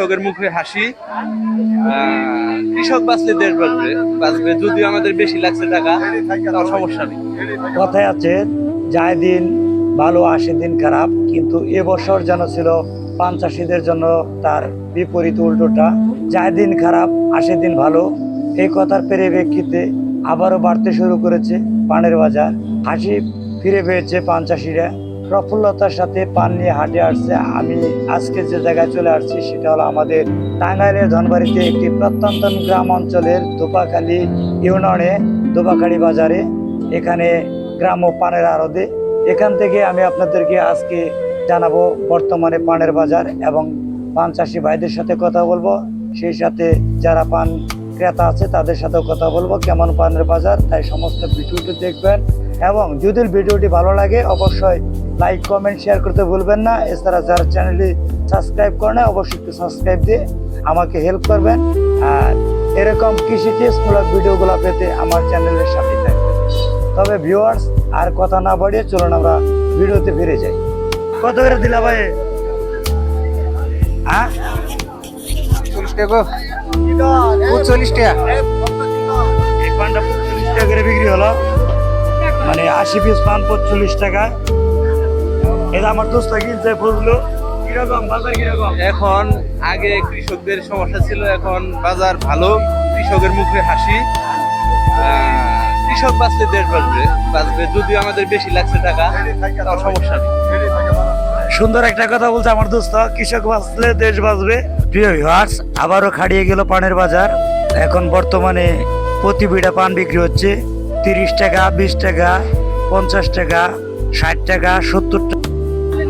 কৃষকের মুখে হাসি। কৃষক বাঁচলে দেশ বাঁচবে বাঁচবে। যদিও আমাদের বেশি লাগছে টাকা, তাও সমস্যা নেই। কথায় আছে, যায় দিন ভালো, আসে দিন খারাপ, কিন্তু এবছর যেন ছিল পান চাষিদের জন্য তার বিপরীত উল্টোটা। যায় দিন খারাপ, আসে দিন ভালো। এই কথার পরিপ্রেক্ষিতে আবারও বাড়তে শুরু করেছে পানের বাজার। হাসি ফিরে পেয়েছে পান চাষিরা প্রফুল্লতার সাথে পান নিয়ে হাটে আসছে। আমি আজকে যে জায়গায় চলে আসছি সেটা হলো আমাদের টাঙ্গাইলের ধনবাড়িতে একটি প্রত্যন্ত গ্রাম অঞ্চলের ধোপাখালী ইউনিয়নে, ধোপাখালী বাজারে। এখানে গ্রাম ও পানের আড়দে এখান থেকে আমি আপনাদেরকে আজকে জানাব বর্তমানে পানের বাজার এবং পান চাষি ভাইদের সাথে কথা বলব। সেই সাথে যারা পান ক্রেতা আছে তাদের সাথেও কথা বলব কেমন পানের বাজার, তাই সমস্ত ভিডিওটি দেখবেন। এবং যদি ভিডিওটি ভালো লাগে, অবশ্যই লাইক কমেন্ট শেয়ার করতে ভুলবেন না। এছাড়া যারা চ্যানেলটি সাবস্ক্রাইব করে না অবশ্যই একটু সাবস্ক্রাইব দিয়ে আমাকে হেল্প করবেন। আর এরকম কৃষি টিপসমূলক ভিডিওগুলো পেতে আমার চ্যানেলের সাথে থাকবেন। তবে ভিউয়ার্স আর কথা না বাড়িয়ে চলুন আমরা ভিডিওতে ফিরে যাই। কত করে দিলা ভাই? হ্যাঁ? চল্লিশ টাকা চল্লিশ টাকা। এই পানটা পঁচল্লিশ টাকা করে বিক্রি হলো। মানে আশি পিস পান পঁচল্লিশ টাকা। এটা আমার কিনছে কীরকম বাজার কীরকম? এখন আগে কৃষকদের সমস্যা ছিল এখন বাজার ভালো কৃষকের মুখে হাসি। কৃষক বাঁচলে দেশ বাঁচবে বাঁচবে। যদিও আমাদের বেশি লাগছে টাকা তাও সমস্যা নেই। সুন্দর একটা কথা বলছে আমার দোস্ত কৃষক বাঁচলে দেশ বাঁচবে। প্রিয় ভিউয়ার্স আবারও খাড়িয়ে গেল পানের বাজার। এখন বর্তমানে প্রতি বিড়া পান বিক্রি হচ্ছে তিরিশ টাকা বিশ টাকা পঞ্চাশ টাকা ষাট টাকা সত্তর টাকা।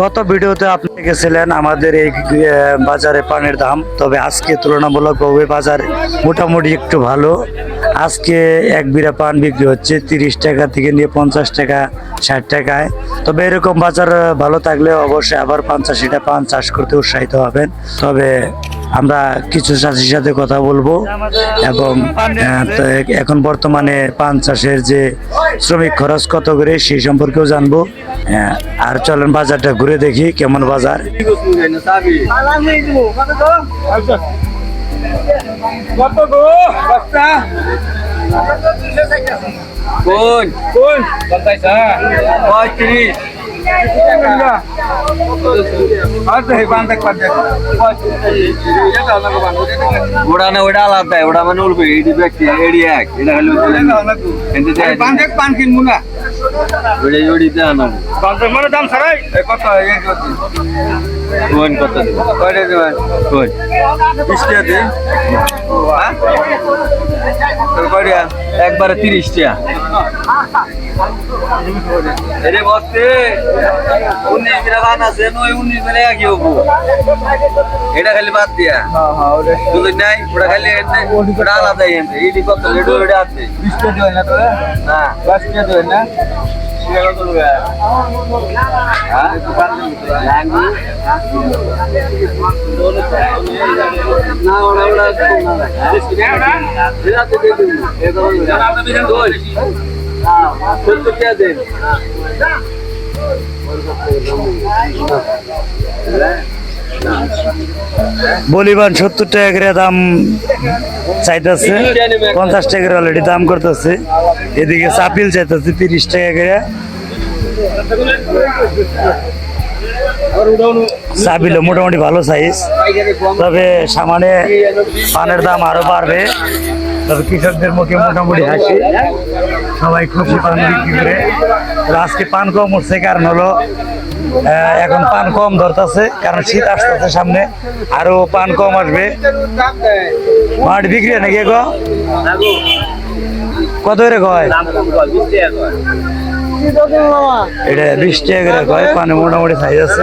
গত ভিডিওতে আপনি গেছিলেন আমাদের এই বাজারে পানের দাম, তবে আজকে তুলনামূলক তুলনামূলকভাবে বাজার মোটামুটি একটু ভালো। আজকে এক বিড়া পান বিক্রি হচ্ছে তিরিশ টাকা থেকে নিয়ে পঞ্চাশ টাকা, ষাট টাকায়। তবে এরকম বাজার ভালো থাকলে অবশ্যই আবার পঞ্চাশিটা পান চাষ করতে উৎসাহিত হবেন। তবে আমরা কিছু চাষির সাথে কথা বলব এবং তো এখন বর্তমানে পান চাষের যে শ্রমিক খরচ কত করে সেই সম্পর্কেও জানব। আর চলেন বাজারটা ঘুরে দেখি কেমন বাজার। কত গো বস্তা কোন? কোন? পঁয়ত্রিশ। ওটা না ওটা আলাদা ওটা মানে উঠবে এডি ব্যক্তি এডি এক এটা হলো পান কিনবো না ওটা ওডিতে আনো পঞ্চাশ মানে দাম ছাড়াই কত কোন কত কয়টা দেবেন একবারে তিরিশ টাকা এরে বসতে। উনিশ টাকা গান আছে নয় উনিশ মানে একই হব? এটা খালি বাদ দিয়া। বুঝলি নাই ওটা খালি ওটা আলাদা এনে এই কত লেট ওটা আছে। বিশ দেবেন না। তো না দশ টাকা দেবেন না বলিবান সত্তর টাকা করে দাম চাইতেছে, পঞ্চাশ টাকা করে অলরেডি দাম করতেছে। এদিকে চাপিল চাইতেছে তিরিশ টাকা করে। চাপিল মোটামুটি ভালো সাইজ তবে সামনে পানের দাম আরও বাড়বে। তবে কৃষকদের মুখে মোটামুটি হাসি। সবাই খুশি পান, বিক্রি করে। আজকে পান কম উঠছে, কারণ হলো এখন পান কম ধরতেছে, কারণ শীত আসতেছে সামনে। আরও পান কম আসবে। মাঠ বিক্রি নাকি গো? কত করে কয়? এটা বিশ টাকা কয়, পানে মোটামুটি সাইজ আছে।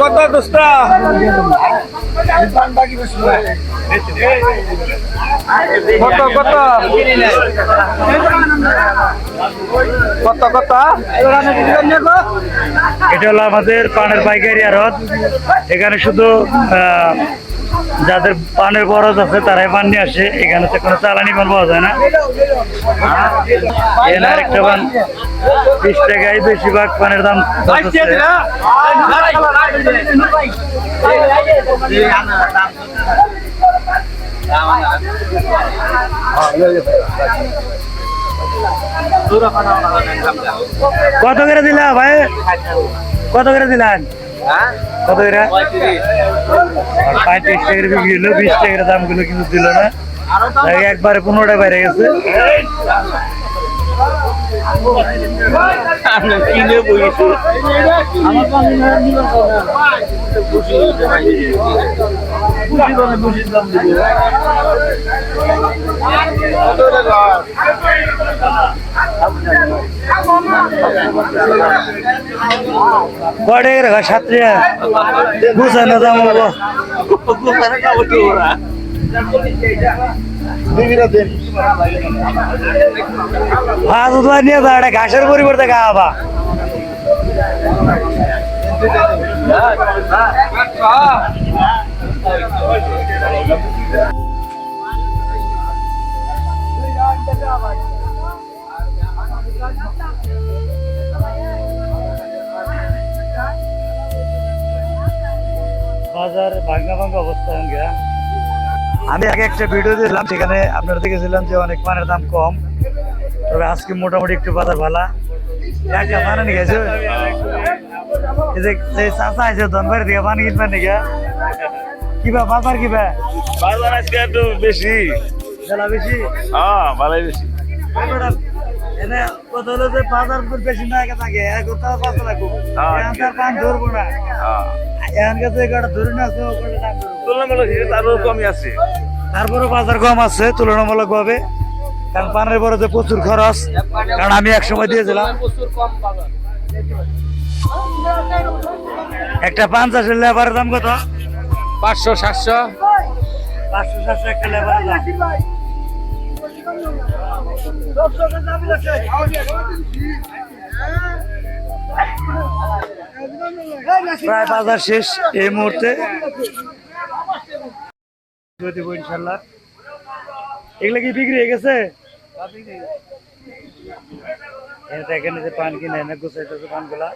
কত দোস্ত? কত কত? কত কত? এটা হলো আমাদের পানের পাইকারি আড়ত এখানে শুধু যাদের পানের বরজ আছে তারাই পান নিয়ে আসে। এখানে তো কোনো চালানি পান পাওয়া যায় না। এখানে আরেকটা পান বিশ টাকায় বেশিরভাগ পানের দাম কত করে দিলা ভাই? কত করে দিলেন কত করে? পঁয়ত্রিশ টাকার বিক্রি হলো বিশ টাকার দামগুলো কিন্তু দিল না। তাই একবারে পনেরোটা বাইরে গেছে। কিনে বইছি কয় টাকা রে সাত টাকা গুছানো দাম হব ভাত উঠবা নিয়ে যা এটা ঘাসের পরিবর্তে খাওয়াবা ভাঙ্গা ভাঙ্গা অবস্থা হয়ে আমি আগে একটা ভিডিও দিলাম সেখানে আপনারা দেখেছিলাম যে অনেক পানের দাম কম। তবে আজকে মোটামুটি একটু বাজার ভালা। একটা পানি নিয়ে গেছে এই যে চাষা আছে ধনবাড়ি থেকে পানি কিনবেন নাকি? কিবা বাজার কিবা? বাজার আজকে একটু বেশি। জেলা বেশি? হ্যাঁ ভালোই বেশি। এনে কত হলো যে বাজার বেশি না থাকে এক কোথাও পাঁচ লাগবো। হ্যাঁ। পান ধরবো না। হ্যাঁ। এখানকার তো এগারোটা ধরে না আছে ওখানে দাম ধরবো তুলনামূলক হিসেবে তারও কমই আছে। তারপরে বাজার কম আছে তুলনামূলক ভাবে কারণ পানের পরে যে প্রচুর খরচ কারণ আমি এক সময় দিয়েছিলাম। একটা পাঁচ চাষের লেবারের দাম কত? পাঁচশো সাতশো। পাঁচশো সাতশো একটা লেবারের দাম। প্রায় বাজার শেষ এই মুহূর্তে। দেবো ইনশাল্লাহ এগুলো কি বিক্রি হয়ে গেছে? এই দেখেন যে পান কিনে এনে গুছাইতেছে পানগুলা।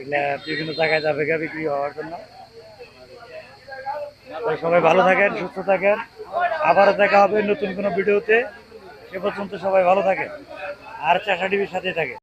এগুলা বিভিন্ন জায়গায় যাবে গা বিক্রি হওয়ার জন্য। সবাই ভালো থাকেন সুস্থ থাকেন। আবারও দেখা হবে নতুন কোনো ভিডিওতে। সে পর্যন্ত সবাই ভালো থাকেন। আর চাষা টিভির সাথে থাকে